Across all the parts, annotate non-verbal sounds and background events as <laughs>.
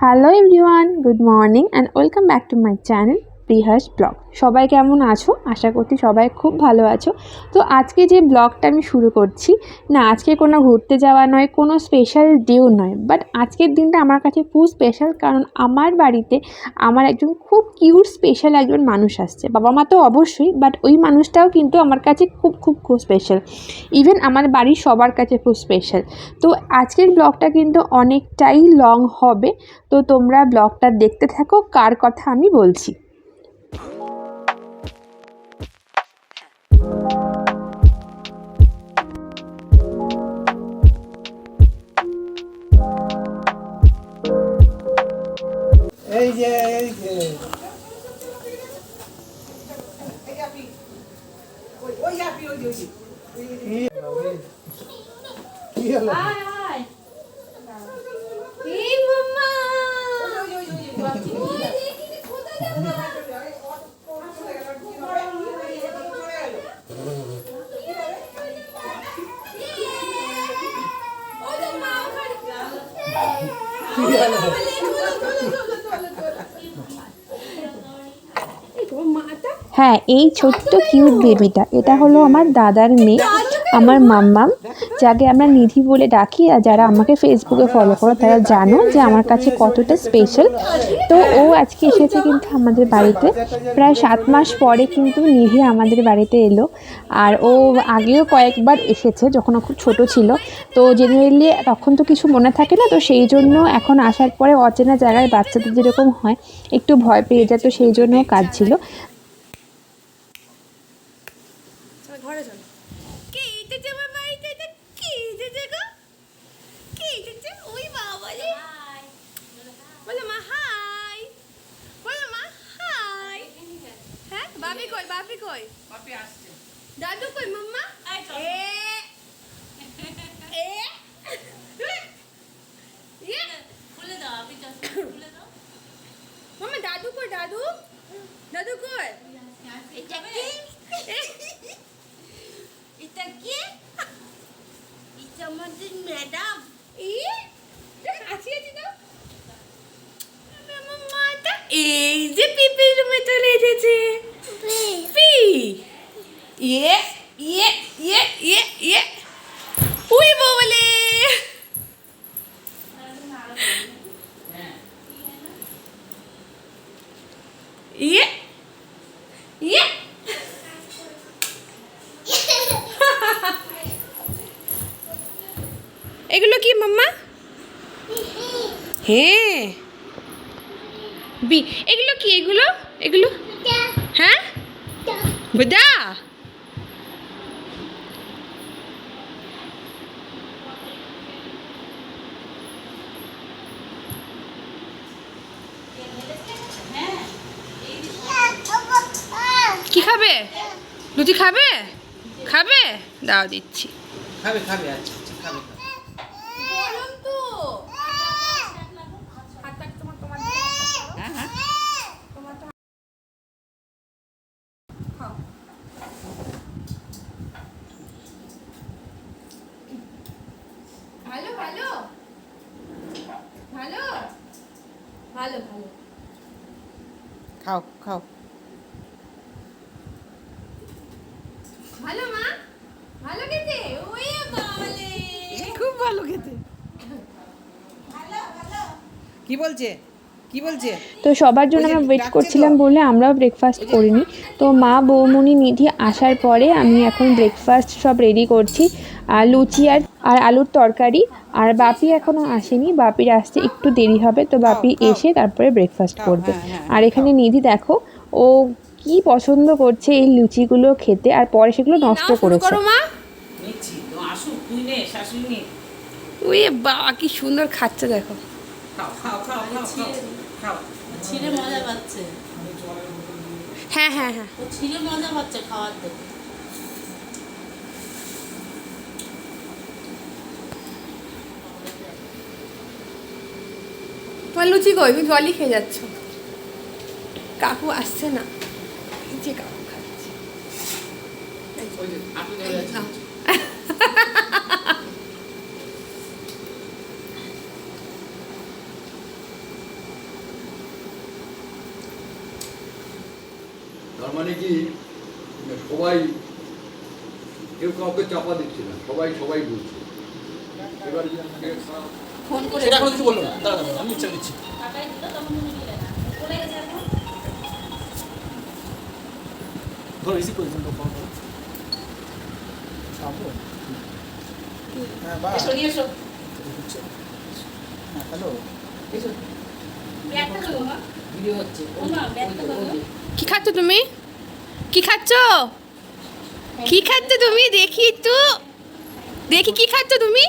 hello everyone good morning and welcome back to my channel Prihas vlog. সবাই কেমন আছো? আশা করছি সবাই খুব ভালো আছো। তো আজকে যে ব্লগটা আমি শুরু করছি, না, আজকে কোনো ঘুরতে যাওয়া নয়, কোনো স্পেশাল ডেও নয়। বাট আজকের দিনটা আমার কাছে খুব স্পেশাল কারণ আমার বাড়িতে আমার একজন খুব কিউট স্পেশাল একজন মানুষ আসছে। বাবা মা তো অবশ্যই বাট ওই মানুষটাও কিন্তু আমার কাছে খুব খুব খুব স্পেশাল ইভেন আমার বাড়ির সবার কাছে খুব স্পেশাল তো আজকের ব্লগটা কিন্তু অনেকটাই লং হবে। তো তোমরা ব্লগটা দেখতে থাকো, কার কথা আমি বলছি। হ্যাঁ এই ছোট্ট কিউট বেবিটা এটা হলো আমার দাদার মেয়ে আমার মাম্মাম। যাকে আমরা নিধি বলে ডাকি আর যারা আমাকে ফেসবুকে ফলো করো, তারা জানো যে আমার কাছে কতটা স্পেশাল তো ও আজকে এসেছে কিন্তু আমাদের বাড়িতে। প্রায় সাত মাস পরে কিন্তু নিধি আমাদের বাড়িতে এলো। আর ও আগেও কয়েকবার এসেছে যখন ও খুব ছোটো ছিল। তো জেনারেলি তখন তো কিছু মনে থাকে না, তো সেই জন্য এখন আসার পরে অচেনা জায়গায় বাচ্চাদের যেরকম হয়, একটু ভয় পেয়ে যায়, তো সেই জন্য কাজ ছিল কে এসেছে আমার বাড়িতে এটা কে এসেছে গো কে এসেছে ওই বাবা রে বলো মা হাই বলো মা হাই হ্যাঁ বাপি কই? পাপি আসছে। দাদু কই মাম্মা? এ এ ইয়ে খুলে দাও আপনি চশমা খুলে দাও মাম্মা দাদু কই দাদু দাদু কই এটা কি এটা কি এটা আমাদের ম্যাডাম ই হাসি হাসি দাও আমার মাটা এই যে পিপির রুমে চলে এসেছে পি ইয়ে ইয়ে ইয়ে ইয়ে ইয়ে উই বলে ইয়ে ইয়ে এগুলো কি মাম্মা হ্যাঁ বি এগুলো কি এগুলো এগুলো হ্যাঁ বুদা কি খাবে? লুচি খাবে? খাবে? দাও দিচ্ছি। খাবে খাবে আচ্ছা আচ্ছা খাবে খাবে। গরম তো ভালো ভালো ভালো ভালো ভালো খাও খাও ভালো মা? ভালো খেতে? ওই বাবালে। খুব ভালো খেতে। কি বলছে? কি বলছে? তো সবার জন্য আমরা ওয়েট করছিলাম বলে আমরাও ব্রেকফাস্ট করিনি। তো মা বৌমনি নিধি আসার পরে আমি এখন ব্রেকফাস্ট সব রেডি করছি। আর লুচি আর আর আলুর তরকারি। আর বাপি এখনও আসেনি। বাপির আসতে একটু দেরি হবে। তো বাপি এসে তারপরে ব্রেকফাস্ট করবে। আর এখানে নিধি দেখো ও কি পছন্দ করছে এই লুচিগুলো খেতে আর পরে সেগুলো নষ্ট করেছে করো মা। নিচ্ছি। তো আসুক তুই নে শাশুড়ি নে। ওই বাবা কি সুন্দর খাচ্ছে দেখো। খাও খাও খাও খাও খাও খাও। ছিঁড়ে মজা পাচ্ছে। হ্যাঁ হ্যাঁ হ্যাঁ। মজা পাচ্ছে খাওয়ার তোমার লুচি কই? তুমি জলই খেয়ে যাচ্ছ। কাকু আসছে না। 이제 가야지. তার মানে কি সবাই কেউ কাউকে চাপা দিচ্ছে না সবাই সবাই বলছে এবার সেটা কোনো কিছু বলল না দাঁড়া আমি উচ্চার দিচ্ছি দেবো কি খাচ্ছ তুমি কি খাচ্ছ কি খাচ্ছ তুমি দেখি একটু দেখি কি খাচ্ছ তুমি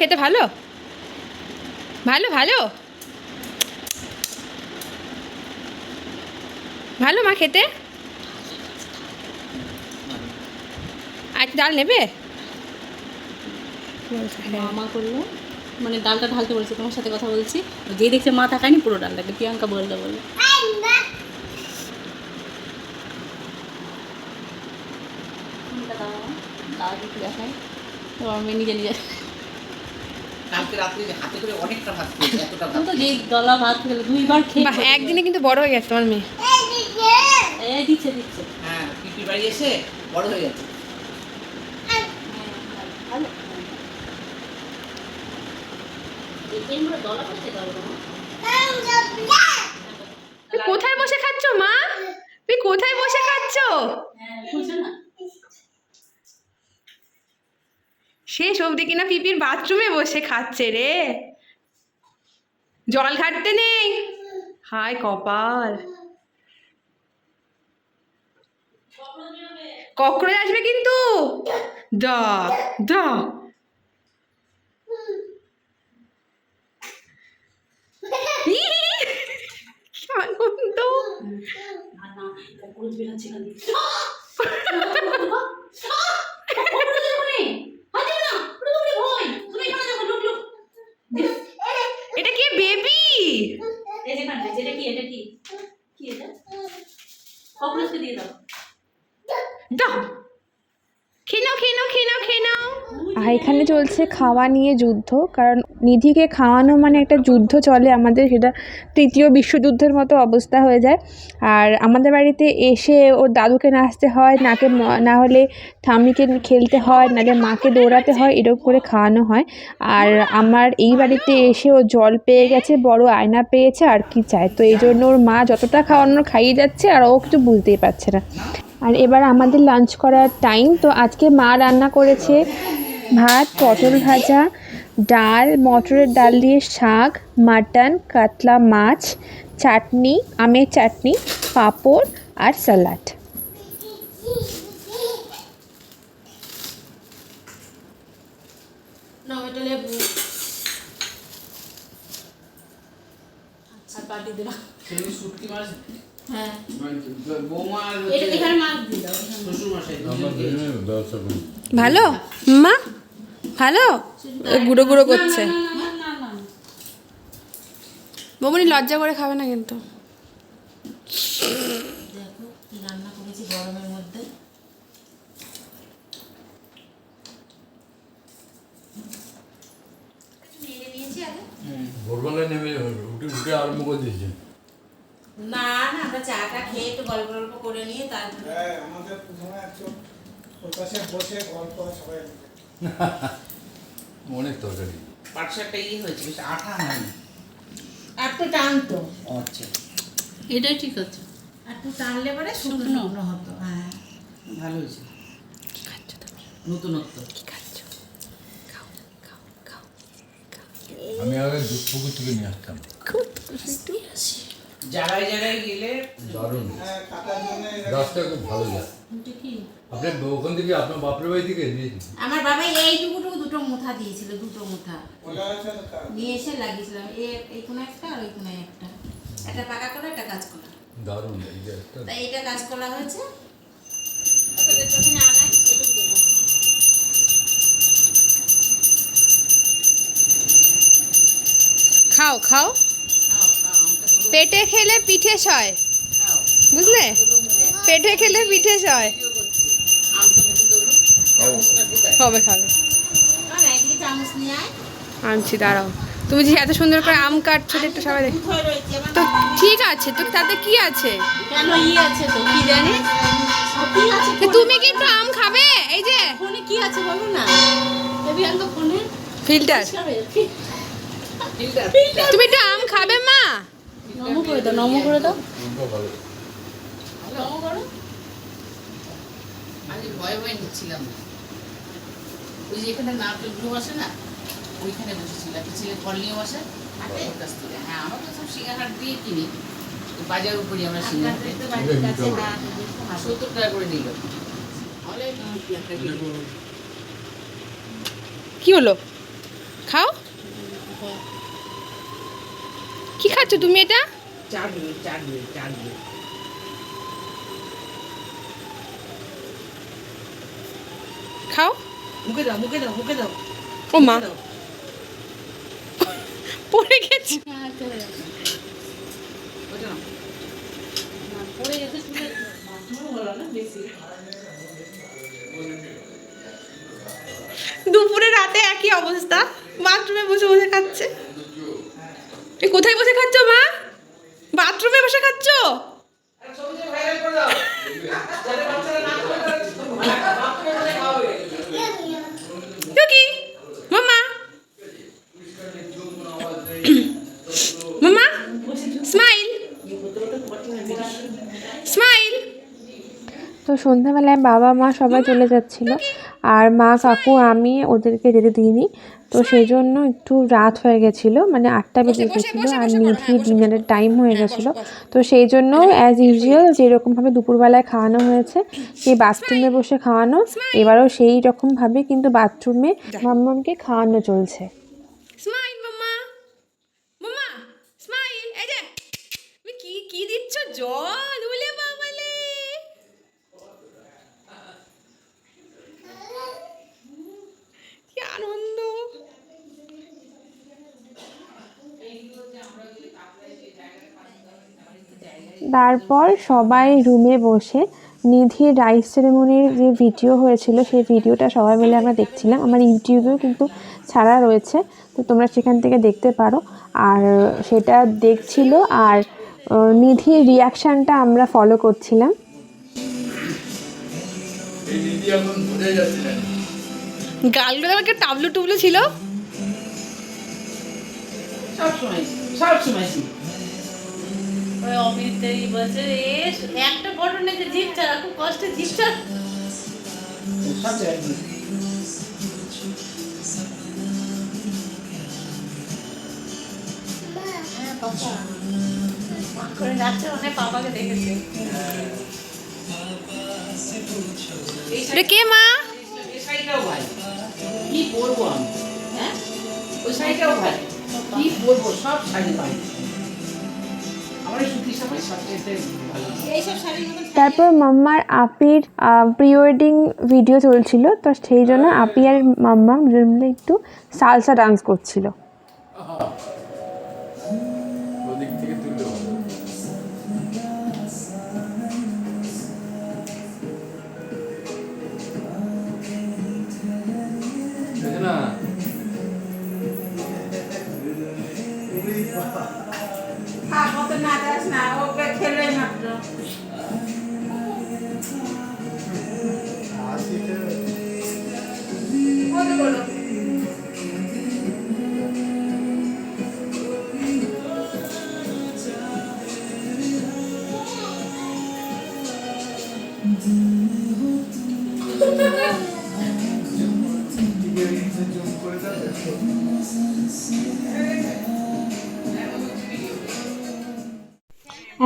খেতে ভালো? ভালো ভালো? ভালো মা খেতে? আর একটু ডাল নেবে? মামা করল। মানে ডালটা ঢালতে বলেছে তোমার সাথে কথা বলছি। যে দেখছে মা তাকায়নি পুরো ডালটাকে প্রিয়াঙ্কা বলল বলে। ফোনটা দাও আমার। দাও একটু দেখাই মেয়ে নিজে নিজে কালকে রাত্রে হাতে করে অনেকটা ভাত খেয়েছে এতটা ভাত তো যে গলা ভাত খেলে দুইবার খেয়ে বাহ একদিনে কিন্তু বড় হয়ে গেছে তোমার মেয়ে। এই দিচ্ছে দিচ্ছে। হ্যাঁ বাড়ি এসে বড় হয়ে গেছে। কোথায় বসে খাচ্ছ মা? তুই কোথায় বসে খাচ্ছ? হ্যাঁ না। শেষ অবধি কিনা পিপির বাথরুমে বসে খাচ্ছে রে। জল ঘাটতে নেই। হায় কপাল। ককরোচ আসবে কিন্তু। দা দা। আনন্দ <laughs> না না ককরোচ বেরোচ্ছে না এটা কি বেবি এটা কি এটা কি কি এটা ককরোচকে দিয়ে দাও দাও খেয়ে নাও খেয়ে নাও খেয়ে নাও খেয়ে নাও আর এখানে চলছে খাওয়া নিয়ে যুদ্ধ। কারণ নিধিকে খাওয়ানো মানে একটা যুদ্ধ চলে আমাদের, সেটা তৃতীয় বিশ্বযুদ্ধের মতো অবস্থা হয়ে যায়। আর আমাদের বাড়িতে এসে ওর দাদুকে নাচতে হয়, নাকে না হলে ঠাম্মিকে খেলতে হয় নাহলে মাকে দৌড়াতে হয়, এরকম করে খাওয়ানো হয়। আর আমার এই বাড়িতে এসে ও জল পেয়ে গেছে, বড় আয়না পেয়েছে, আর কি চায়? তো এই জন্য ওর মা যতটা খাওয়ানোর খাইয়ে যাচ্ছে, আর ও কিছু বুঝতেই পারছে না। আর এবার আমাদের লাঞ্চ করার টাইম তো আজকে মা রান্না করেছে ভাত পটল ভাজা ডাল মটরের ডাল দিয়ে শাক মাটন কাতলা মাছ চাটনি আমের চাটনি পাঁপড় আর স্যালাড। না লেবু। আর পাটি দিলাম। শুটকি মাছ হ্যাঁ। বৌমা এটা মাছ শ্বশুর মশাই ভালো? মা? ভালো? এ গুঁড়ো গুঁড়ো করছে। বমনি লজ্জা করে খাবে না কিন্তু। দেখো কি রান্না করেছি গরমের মধ্যে। ভোরবেলায় নেমে উঠে উঠে আরম্ভ করে দিয়েছে। না না আমরা চাটা খেয়ে একটু গল্প গল্প করে নিয়ে তারপরে আমাদের প্রথমে একটু বসে গল্প সবাই <laughs> অনেক তরকারি। পাটশাকটা ইয়ে হয়েছে বেশ আঠা হয়নি। একটু টানতো আচ্ছা। এটাই ঠিক আছে। একটু টানলে পরে শুকনো শুকনো। শুকনো হতো হ্যাঁ। ভালো হয়েছে। নতুনত্ব। আমি আগে পুকুর থেকে নিয়ে আসতাম। জায়গায় জায়গায় গেলে দারুণ। হ্যাঁ খুব ভালো যায়। ওখান থেকে আপনার বাপের বাড়ি থেকে আমার বাবা এইটুকুটুকু দুটো মুথা দিয়েছিল দুটো মুথা। নিয়ে এসে লাগিয়েছিলাম। এ এই কোনো একটা আর ওই কোনো একটা। একটা পাকা কলা একটা কাজ কলা দারুণ এই যে একটা। তাই এটা কাজ কলা হয়েছে। খাও খাও। পেটে খেলে পিঠে সয়। বুঝলে? পেটে খেলে পিঠে সয়। কবে খাবে। আনছি দাঁড়াও। তুমি যে এত সুন্দর করে আম কাটছো একটু সবাই দেখ তো ঠিক আছে তো তাতে কি আছে? কেন ই আছে তো? কি জানি ও কি আছে তো তুমি কি একটু আম খাবে? এই যে ফোনে কি আছে বলো না? ফোনে। ফিল্টার। তুমি একটু আম খাবে মা। নম করে দাও নম করে দাও। নম করো। আমি ভয়ে ভয়ে নিচ্ছিলাম। না। ওই যে এখানে নারকেলগুলো বসে না ওইখানে বসেছিল একটা ছেলে ফল নিয়ে বসে ওর কাছ থেকে। হ্যাঁ আমরা তো সব সিঙ্গাহাট দিয়ে কিনি। বাজার উপরে আমরা সিঙ্গাহাট সত্তর টাকা করে নিল। কি হলো? খাও। কি খাচ্ছ তুমি এটা? খাও। মুখে দাও মুখে দাও মুখে দাও। ও মা। <laughs> পড়ে গেছে। হ্যাঁ ওইটা নাও। পড়ে গেছে দুপুরে রাতে একই অবস্থা। বাথরুমে বসে বসে খাচ্ছে। এ কোথায় বসে খাচ্ছ মা? বাথরুমে বসে খাচ্ছ তো কি মামা মামা স্মাইল স্মাইল তো সন্ধ্যাবেলায় বাবা মা সবাই চলে যাচ্ছিল। আর মা কাকু আমি ওদেরকে যেতে দিইনি। তো সেই জন্য একটু রাত হয়ে গেছিল মানে আটটা বেজে গেছিল আর নিধি ডিনারের টাইম হয়ে গেছিল। তো সেই জন্য অ্যাজ ইউজুয়াল যেরকমভাবে দুপুরবেলায় খাওয়ানো হয়েছে সেই বাথরুমে বসে খাওয়ানো এবারও সেই রকমভাবে কিন্তু বাথরুমে মাম্মামকে খাওয়ানো চলছে। স্মাইল মাম্মা মাম্মা স্মাইল এই যে তুমি কি কি দিচ্ছ জল উলে বাবালে কি আনন্দ তারপর সবাই রুমে বসে নিধির রাইস সেরেমনির যে ভিডিও হয়েছিল সেই ভিডিওটা সবাই মিলে আমরা দেখছিলাম। আমার ইউটিউবেও কিন্তু ছাড়া রয়েছে তো তোমরা সেখান থেকে দেখতে পারো। আর সেটা দেখছিল আর নিধির রিয়াকশানটা আমরা ফলো করছিলাম। গালগুলো আমাকে টাবলু টুবলু ছিল? সব সময় সব সময় ওই অমিতেই বলছে এ একটা ফটো নিতে জিপ ছাড়া খুব কষ্টে জিপ ছাড়া হ্যাঁ করে যাচ্ছে অনেক পাপাকে দেখেছে। এটা কে মা? পরবো আমি? হ্যাঁ? ওই শাড়িটাও ভাই। কি পরবো সব শাড়ি ভাই। তারপর মাম্মার আপির প্রি ওয়েডিং ভিডিও চলছিল, তো সেই জন্য আপি আর মাম্মা একটু সালসা ডান্স করছিল।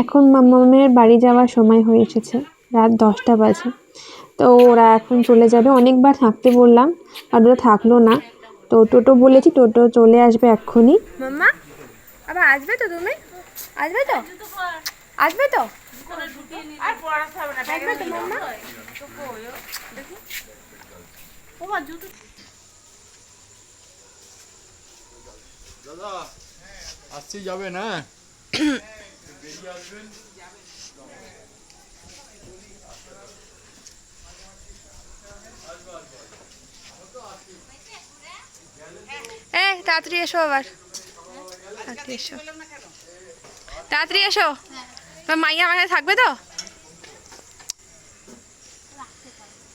এখন মামামের বাড়ি যাওয়ার সময় হয়ে এসেছে রাত দশটা বাজে। তো ওরা এখন চলে যাবে। অনেকবার থাকতে বললাম আর ওরা থাকল না। তো টোটো বলেছি টোটো চলে আসবে এক্ষুনি। মাম্মা আবার আসবে তো তুমি? আসবে তো? আসবে তো? আসবে তো মাম্মা? দাদা আসছি যাবে না এ তাড়াতাড়ি এসো আবার। তাড়াতাড়ি এসো। তাড়াতাড়ি এসো। তোমার মাইয়া আমার থাকবে তো মেয়েকে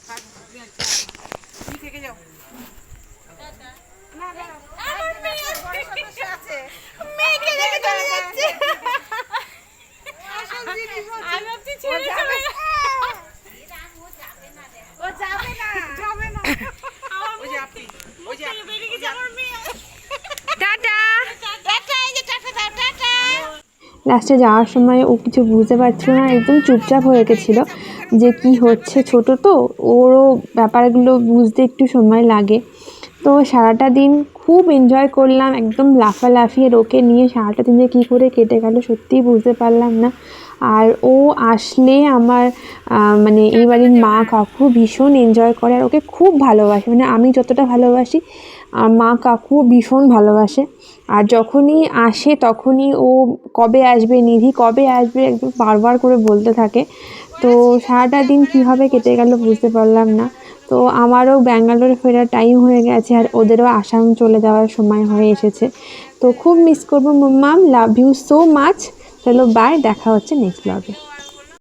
রেখে চলে যাচ্ছে আমি ভাবছি ছেড়ে চলে ও যাবে না যাবে না টাটা টাটা এই যে টাটা দাও টাটা। লাস্টে যাওয়ার সময় ও কিছু বুঝতে পারছিল না একদম চুপচাপ হয়ে গেছিল। যে কি হচ্ছে ছোট তো, ওরও ব্যাপারগুলো বুঝতে একটু সময় লাগে। তো সারাটা দিন খুব এনজয় করলাম, একদম লাফালাফি আর ওকে নিয়ে সারাটা দিন যে কী করে কেটে গেল সত্যিই বুঝতে পারলাম না। আর ও আসলে আমার মানে এই বাড়ির মা কাকু ভীষণ এনজয় করে আর ওকে খুব ভালোবাসে। মানে আমি যতটা ভালোবাসি আর মা কাকু ভীষণ ভালোবাসে। আর যখনই আসে তখনই ও কবে আসবে, নিধি কবে আসবে একদম বারবার করে বলতে থাকে। তো সারাটা দিন কীভাবে কেটে গেল বুঝতে পারলাম না। তো আমারও ব্যাঙ্গালোরে ফেরার টাইম হয়ে গেছে আর ওদেরও আসাম চলে যাওয়ার সময় হয়ে এসেছে। তো খুব মিস করব। Mum love you so much চলো বাই দেখা হচ্ছে নেক্সট ব্লগে